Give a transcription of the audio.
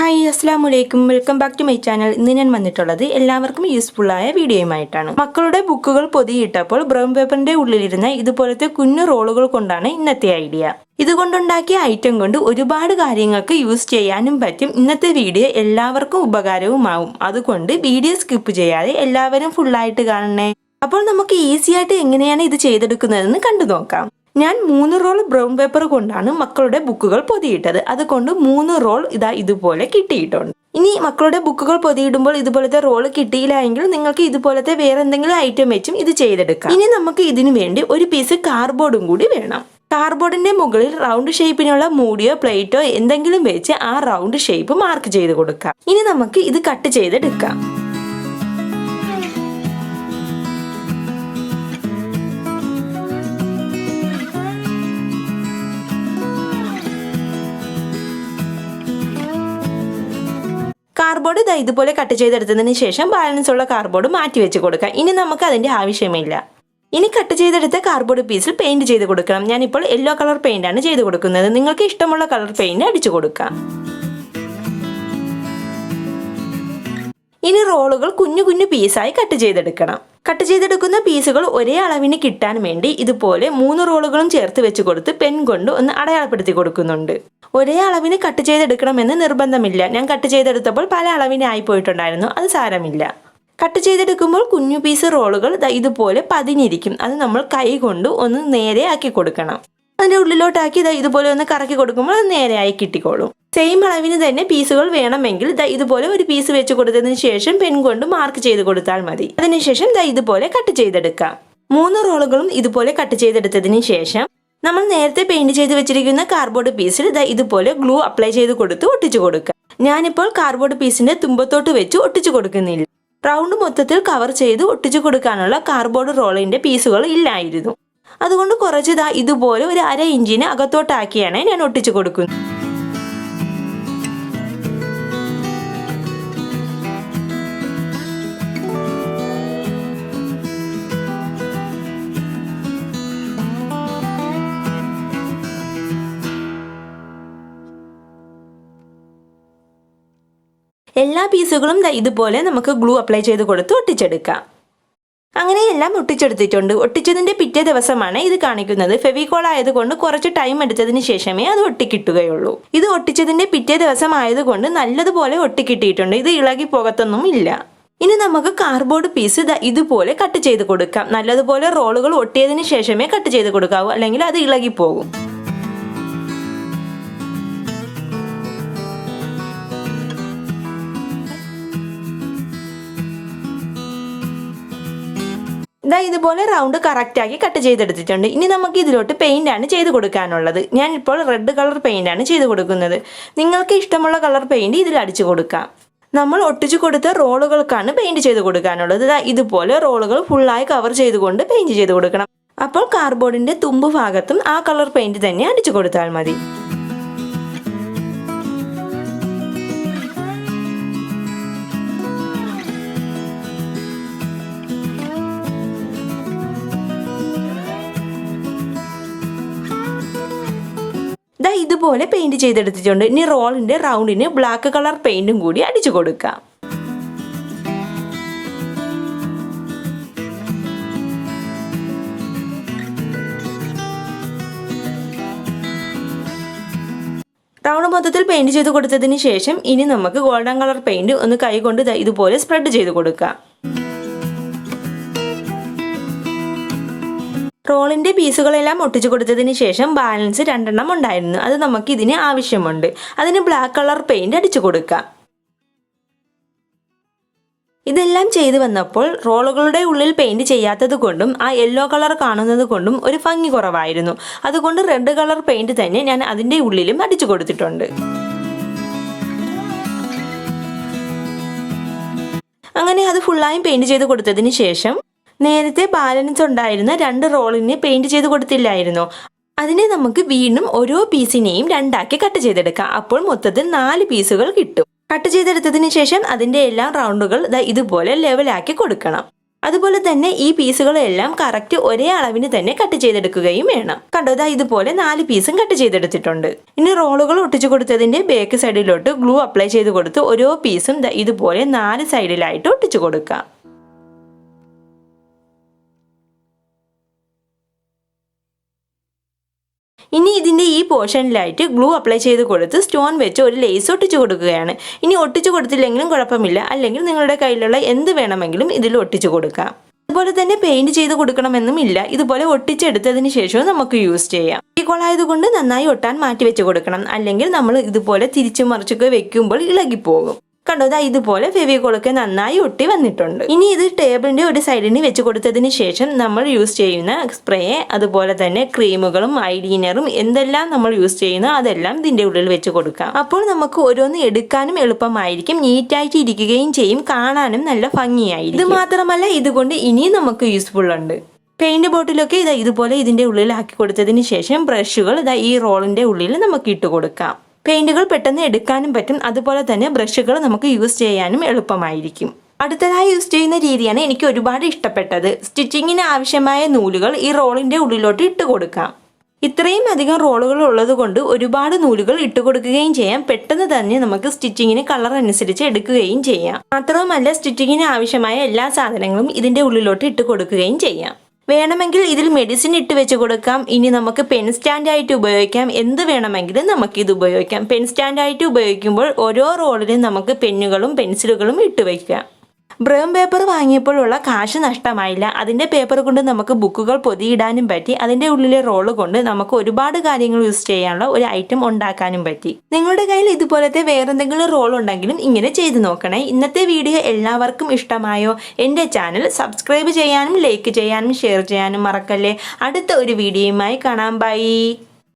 Hi അസ്സാം വലൈക്കും welcome back to my channel. ഇന്ന് ഞാൻ വന്നിട്ടുള്ളത് എല്ലാവർക്കും യൂസ്ഫുള്ളായ വീഡിയോയുമായിട്ടാണ് മക്കളുടെ ബുക്കുകൾ പൊതിയിട്ടപ്പോൾ ബ്രൗൺ പേപ്പറിന്റെ ഉള്ളിലിരുന്ന ഇതുപോലത്തെ കുഞ്ഞു റോളുകൾ കൊണ്ടാണ് ഇന്നത്തെ ഐഡിയ. ഇതുകൊണ്ടുണ്ടാക്കിയ ഐറ്റം കൊണ്ട് ഒരുപാട് കാര്യങ്ങൾക്ക് യൂസ് ചെയ്യാനും പറ്റും. ഇന്നത്തെ വീഡിയോ എല്ലാവർക്കും ഉപകാരവുമാവും. അതുകൊണ്ട് വീഡിയോ സ്കിപ്പ് ചെയ്യാതെ എല്ലാവരും ഫുള്ളായിട്ട് കാണണേ. അപ്പോൾ നമുക്ക് ഈസി ആയിട്ട് എങ്ങനെയാണ് ഇത് ചെയ്തെടുക്കുന്നതെന്ന് കണ്ടു നോക്കാം. ഞാൻ മൂന്ന് റോൾ ബ്രൗൺ പേപ്പർ കൊണ്ടാണ് മക്കളുടെ ബുക്കുകൾ പൊതിയിട്ടത്. അതുകൊണ്ട് മൂന്ന് റോൾ ഇതാ ഇതുപോലെ കിട്ടിയിട്ടുണ്ട്. ഇനി മക്കളുടെ ബുക്കുകൾ പൊതിയിടുമ്പോൾ ഇതുപോലത്തെ റോൾ കിട്ടിയില്ല എങ്കിൽ നിങ്ങൾക്ക് ഇതുപോലത്തെ വേറെ എന്തെങ്കിലും ഐറ്റം വെച്ചും ഇത് ചെയ്തെടുക്കാം. ഇനി നമുക്ക് ഇതിനു വേണ്ടി ഒരു പീസ് കാർഡ്ബോർഡും കൂടി വേണം. കാർഡ്ബോർഡിന്റെ മുകളിൽ റൗണ്ട് ഷേപ്പിനുള്ള മൂടിയോ പ്ലേറ്റോ എന്തെങ്കിലും വെച്ച് ആ റൗണ്ട് ഷേപ്പ് മാർക്ക് ചെയ്ത് കൊടുക്കാം. ഇനി നമുക്ക് ഇത് കട്ട് ചെയ്തെടുക്കാം. കാർഡ്ബോർഡ് ഇതാ ഇതുപോലെ കട്ട് ചെയ്തെടുത്തതിന് ശേഷം ബാലൻസ് ഉള്ള കാർബോർഡ് മാറ്റി വെച്ച് കൊടുക്കാം. ഇനി നമുക്ക് അതിന്റെ ആവശ്യമില്ല. ഇനി കട്ട് ചെയ്തെടുത്ത കാർഡ്ബോർഡ് പീസിൽ പെയിന്റ് ചെയ്ത് കൊടുക്കണം. ഞാനിപ്പോൾ യെല്ലോ കളർ പെയിന്റ് ആണ് ചെയ്ത് കൊടുക്കുന്നത്. നിങ്ങൾക്ക് ഇഷ്ടമുള്ള കളർ പെയിന്റ് അടിച്ചു കൊടുക്കാം. ഇനി റോളുകൾ കുഞ്ഞു കുഞ്ഞു പീസായി കട്ട് ചെയ്തെടുക്കണം. കട്ട് ചെയ്തെടുക്കുന്ന പീസുകൾ ഒരേ അളവിന് കിട്ടാൻ വേണ്ടി ഇതുപോലെ മൂന്ന് റോളുകളും ചേർത്ത് വെച്ച് കൊടുത്ത് പെൻ കൊണ്ട് ഒന്ന് അടയാളപ്പെടുത്തി കൊടുക്കുന്നുണ്ട്. ഒരേ അളവിന് കട്ട് ചെയ്തെടുക്കണമെന്ന് നിർബന്ധമില്ല. ഞാൻ കട്ട് ചെയ്തെടുത്തപ്പോൾ പല അളവിനായി പോയിട്ടുണ്ടായിരുന്നു അത് സാരമില്ല. കട്ട് ചെയ്തെടുക്കുമ്പോൾ കുഞ്ഞു പീസ് റോളുകൾ ഇതുപോലെ പതിഞ്ഞിരിക്കും. അത് നമ്മൾ കൈ കൊണ്ട് ഒന്ന് നേരെ ആക്കി കൊടുക്കണം. അതിന്റെ ഉള്ളിലോട്ടാക്കി ഇതാ ഇതുപോലെ ഒന്ന് കറക്കി കൊടുക്കുമ്പോൾ അത് നേരെയായി കിട്ടിക്കോളും. സെയിം അളവിന് തന്നെ പീസുകൾ വേണമെങ്കിൽ ദാ ഇതുപോലെ ഒരു പീസ് വെച്ച് കൊടുത്തതിന് ശേഷം പെൻ കൊണ്ട് മാർക്ക് ചെയ്ത് കൊടുത്താൽ മതി. അതിനുശേഷം ദാ ഇതുപോലെ കട്ട് ചെയ്തെടുക്കാം. മൂന്ന് റോളുകളും ഇതുപോലെ കട്ട് ചെയ്തെടുത്തതിന് ശേഷം നമ്മൾ നേരത്തെ പെയിന്റ് ചെയ്ത് വെച്ചിരിക്കുന്ന കാർഡ്ബോർഡ് പീസിൽ ദാ ഇതുപോലെ ഗ്ലൂ അപ്ലൈ ചെയ്ത് കൊടുത്ത് ഒട്ടിച്ചു കൊടുക്കുക ഞാനിപ്പോൾ കാർഡ്ബോർഡ് പീസിന്റെ തുമ്പത്തോട്ട് വെച്ച് ഒട്ടിച്ചു കൊടുക്കുന്നില്ല. റൗണ്ട് മൊത്തത്തിൽ കവർ ചെയ്ത് ഒട്ടിച്ചു കൊടുക്കാനുള്ള കാർഡ്ബോർഡ് റോളിന്റെ പീസുകൾ ഇല്ലായിരുന്നു. അതുകൊണ്ട് കുറച്ച് ഇതാ ഇതുപോലെ ഒരു അര ഇഞ്ചിന് അകത്തോട്ടാക്കിയാണ് ഞാൻ ഒട്ടിച്ചു കൊടുക്കുന്നത്. എല്ലാ പീസുകളും ഇതുപോലെ നമുക്ക് ഗ്ലൂ അപ്ലൈ ചെയ്ത് കൊടുത്ത് ഒട്ടിച്ചെടുക്കാം. അങ്ങനെ എല്ലാം ഒട്ടിച്ചെടുത്തിട്ടുണ്ട്. ഒട്ടിച്ചതിന്റെ പിറ്റേ ദിവസമാണ് ഇത് കാണിക്കുന്നത്. ഫെവിക്കോൾ ആയതുകൊണ്ട് കുറച്ച് ടൈം എടുത്തതിന് ശേഷമേ അത് ഒട്ടിക്കിട്ടുകയുള്ളൂ. ഇത് ഒട്ടിച്ചതിന്റെ പിറ്റേ ദിവസം ആയതുകൊണ്ട് നല്ലതുപോലെ ഒട്ടിക്കിട്ടിയിട്ടുണ്ട്. ഇത് ഇളകി പോകത്തൊന്നും ഇല്ല. ഇനി നമുക്ക് കാർഡ്ബോർഡ് പീസ് ഇതുപോലെ കട്ട് ചെയ്ത് കൊടുക്കാം. നല്ലതുപോലെ റോളുകൾ ഒട്ടിയതിന് ശേഷമേ കട്ട് ചെയ്ത് കൊടുക്കാവൂ. അല്ലെങ്കിൽ അത് ഇളകി ഇതാ ഇതുപോലെ റൗണ്ട് കറക്റ്റ് ആക്കി കട്ട് ചെയ്തെടുത്തിട്ടുണ്ട്. ഇനി നമുക്ക് ഇതിലോട്ട് ആണ് ചെയ്ത് കൊടുക്കാനുള്ളത്. ഞാൻ ഇപ്പോൾ റെഡ് കളർ പെയിന്റ് ആണ് ചെയ്ത് കൊടുക്കുന്നത്. നിങ്ങൾക്ക് ഇഷ്ടമുള്ള കളർ പെയിന്റ് ഇതിൽ അടിച്ചു കൊടുക്കാം. നമ്മൾ ഒട്ടിച്ചു കൊടുത്ത റോളുകൾക്കാണ് പെയിന്റ് ചെയ്ത് കൊടുക്കാനുള്ളത്. ഇതുപോലെ റോളുകൾ ഫുള്ളായി കവർ ചെയ്തുകൊണ്ട് പെയിന്റ് ചെയ്ത് കൊടുക്കണം. അപ്പോൾ കാർഡ്ബോർഡിന്റെ തുമ്പ് ഭാഗത്തും ആ കളർ പെയിന്റ് തന്നെ അടിച്ചു കൊടുത്താൽ മതി. ദാ ഇതുപോലെ പെയിന്റ് ചെയ്തെടുത്തിട്ടുണ്ട്. ഇനി റോളിന്റെ റൗണ്ടിന് ബ്ലാക്ക് കളർ പെയിന്റും കൂടി അടിച്ചു കൊടുക്കാം. റൗണ്ട് മൊത്തത്തിൽ പെയിന്റ് ചെയ്ത് കൊടുത്തതിന് ശേഷം ഇനി നമുക്ക് ഗോൾഡൻ കളർ പെയിന്റ് ഒന്ന് കൈകൊണ്ട് ഇതുപോലെ സ്പ്രെഡ് ചെയ്ത് കൊടുക്കാം. റോളിന്റെ പീസുകളെല്ലാം ഒട്ടിച്ചു കൊടുത്തതിന് ശേഷം ബാലൻസ് രണ്ടെണ്ണം ഉണ്ടായിരുന്നു. അത് നമുക്ക് ഇതിന് ആവശ്യമുണ്ട്. അതിന് ബ്ലാക്ക് കളർ പെയിന്റ് അടിച്ചു കൊടുക്കാം. ഇതെല്ലാം ചെയ്തു വന്നപ്പോൾ റോളുകളുടെ ഉള്ളിൽ പെയിന്റ് ചെയ്യാത്തത് കൊണ്ടും ആ യെല്ലോ കളർ കാണുന്നത് കൊണ്ടും ഒരു ഭംഗി കുറവായിരുന്നു. അതുകൊണ്ട് റെഡ് കളർ പെയിന്റ് തന്നെ ഞാൻ അതിന്റെ ഉള്ളിലും അടിച്ചു കൊടുത്തിട്ടുണ്ട്. അങ്ങനെ അത് ഫുള്ളായും പെയിന്റ് ചെയ്ത് കൊടുത്തതിന് ശേഷം നേരത്തെ ബാലൻസ് ഉണ്ടായിരുന്ന രണ്ട് റോളിന് പെയിന്റ് ചെയ്ത് കൊടുത്തില്ലായിരുന്നോ. അതിനെ നമുക്ക് വീണ്ടും ഓരോ പീസിനെയും രണ്ടാക്കി കട്ട് ചെയ്തെടുക്കാം. അപ്പോൾ മൊത്തത്തിൽ നാല് പീസുകൾ കിട്ടും. കട്ട് ചെയ്തെടുത്തതിന് ശേഷം അതിന്റെ എല്ലാ റൗണ്ടുകൾ ഇതുപോലെ ലെവലാക്കി കൊടുക്കണം. അതുപോലെ തന്നെ ഈ പീസുകളെല്ലാം കറക്റ്റ് ഒരേ അളവിന് തന്നെ കട്ട് ചെയ്തെടുക്കുകയും വേണം. കണ്ടോ ദാ ഇതുപോലെ നാല് പീസും കട്ട് ചെയ്തെടുത്തിട്ടുണ്ട്. ഇനി റോളുകൾ ഒട്ടിച്ചു കൊടുത്തതിന്റെ ബാക്ക് സൈഡിലോട്ട് ഗ്ലൂ അപ്ലൈ ചെയ്ത് കൊടുത്ത് ഓരോ പീസും ഇതുപോലെ നാല് സൈഡിലായിട്ട് ഒട്ടിച്ചു കൊടുക്കാം. ഇനി ഇതിന്റെ ഈ പോർഷനിലായിട്ട് ഗ്ലൂ അപ്ലൈ ചെയ്ത് കൊടുത്ത് സ്റ്റോൺ വെച്ച് ഒരു ലേസ് ഒട്ടിച്ചു കൊടുക്കുകയാണ്. ഇനി ഒട്ടിച്ചു കൊടുത്തില്ലെങ്കിലും കുഴപ്പമില്ല. അല്ലെങ്കിൽ നിങ്ങളുടെ കയ്യിലുള്ള എന്ത് വേണമെങ്കിലും ഇതിൽ ഒട്ടിച്ചു കൊടുക്കാം. അതുപോലെ തന്നെ പെയിന്റ് ചെയ്ത് കൊടുക്കണമെന്നും ഇല്ല. ഇതുപോലെ ഒട്ടിച്ചെടുത്തതിന് ശേഷവും നമുക്ക് യൂസ് ചെയ്യാം. ഈ കൊളായതുകൊണ്ട് നന്നായി ഒട്ടാൻ മാറ്റി വെച്ച് കൊടുക്കണം. അല്ലെങ്കിൽ നമ്മൾ ഇതുപോലെ തിരിച്ചു മറിച്ചൊക്കെ വെക്കുമ്പോൾ ഇളകിപ്പോകും. കണ്ടോ ദാ ഇതുപോലെ ഫെവിക്കോളൊക്കെ നന്നായി ഒട്ടി വന്നിട്ടുണ്ട്. ഇനി ഇത് ടേബിളിന്റെ ഒരു സൈഡിന് വെച്ച് കൊടുത്തതിന് ശേഷം നമ്മൾ യൂസ് ചെയ്യുന്ന സ്പ്രേ അതുപോലെ തന്നെ ക്രീമുകളും ഐലീനറും എന്തെല്ലാം നമ്മൾ യൂസ് ചെയ്യുന്ന അതെല്ലാം ഇതിന്റെ ഉള്ളിൽ വെച്ച് കൊടുക്കാം. അപ്പോൾ നമുക്ക് ഓരോന്ന് എടുക്കാനും എളുപ്പമായിരിക്കും നീറ്റായിട്ട് ഇരിക്കുകയും ചെയ്യും കാണാനും നല്ല ഭംഗിയായിരിക്കും. ഇത് മാത്രമല്ല ഇതുകൊണ്ട് ഇനിയും നമുക്ക് യൂസ്ഫുൾ ഉണ്ട്. പെയിന്റ് ബോട്ടിലൊക്കെ ഇതാ ഇതുപോലെ ഇതിന്റെ ഉള്ളിൽ ആക്കി കൊടുത്തതിന് ശേഷം ബ്രഷുകൾ ഇതാ ഈ റോളിന്റെ ഉള്ളിൽ നമുക്ക് ഇട്ട് കൊടുക്കാം. പെയിന്റുകൾ പെട്ടെന്ന് എടുക്കാനും പറ്റും. അതുപോലെ തന്നെ ബ്രഷുകൾ നമുക്ക് യൂസ് ചെയ്യാനും എളുപ്പമായിരിക്കും. അടുത്തതായി യൂസ് ചെയ്യുന്ന രീതിയാണ് എനിക്ക് ഒരുപാട് ഇഷ്ടപ്പെട്ടത്. സ്റ്റിച്ചിങ്ങിന് ആവശ്യമായ നൂലുകൾ ഈ റോളിന്റെ ഉള്ളിലോട്ട് ഇട്ട് കൊടുക്കാം. ഇത്രയും അധികം റോളുകൾ ഉള്ളത് കൊണ്ട് ഒരുപാട് നൂലുകൾ ഇട്ട് കൊടുക്കുകയും ചെയ്യാം. പെട്ടെന്ന് തന്നെ നമുക്ക് സ്റ്റിച്ചിങ്ങിന് കളർ അനുസരിച്ച് എടുക്കുകയും ചെയ്യാം. മാത്രവുമല്ല സ്റ്റിച്ചിങ്ങിന് ആവശ്യമായ എല്ലാ സാധനങ്ങളും ഇതിന്റെ ഉള്ളിലോട്ട് ഇട്ട് കൊടുക്കുകയും ചെയ്യാം. വേണമെങ്കിൽ ഇതിൽ മെഡിസിൻ ഇട്ട് വെച്ച് കൊടുക്കാം. ഇനി നമുക്ക് പെൻ സ്റ്റാൻഡ് ആയിട്ട് ഉപയോഗിക്കാം. എന്ത് വേണമെങ്കിലും നമുക്ക് ഇത് ഉപയോഗിക്കാം. പെൻ സ്റ്റാൻഡ് ആയിട്ട് ഉപയോഗിക്കുമ്പോൾ ഓരോ റോളിലും നമുക്ക് പെന്നുകളും പെൻസിലുകളും ഇട്ട് വയ്ക്കാം ബ്രൗൺ പേപ്പർ വാങ്ങിയപ്പോഴുള്ള കാശ് നഷ്ടമായില്ല. അതിന്റെ പേപ്പർ കൊണ്ട് നമുക്ക് ബുക്കുകൾ പൊതിയിടാനും പറ്റി. അതിന്റെ ഉള്ളിലെ റോൾ കൊണ്ട് നമുക്ക് ഒരുപാട് കാര്യങ്ങൾ യൂസ് ചെയ്യാനുള്ള ഒരു ഐറ്റം ഉണ്ടാക്കാനും പറ്റി. നിങ്ങളുടെ കയ്യിൽ ഇതുപോലത്തെ വേറെന്തെങ്കിലും റോൾ ഉണ്ടെങ്കിലും ഇങ്ങനെ ചെയ്തു നോക്കണേ. ഇന്നത്തെ വീഡിയോ എല്ലാവർക്കും ഇഷ്ടമായോ? എന്റെ ചാനൽ സബ്സ്ക്രൈബ് ചെയ്യാനും ലൈക്ക് ചെയ്യാനും ഷെയർ ചെയ്യാനും മറക്കല്ലേ. അടുത്ത ഒരു വീഡിയോയുമായി കാണാം. ബൈ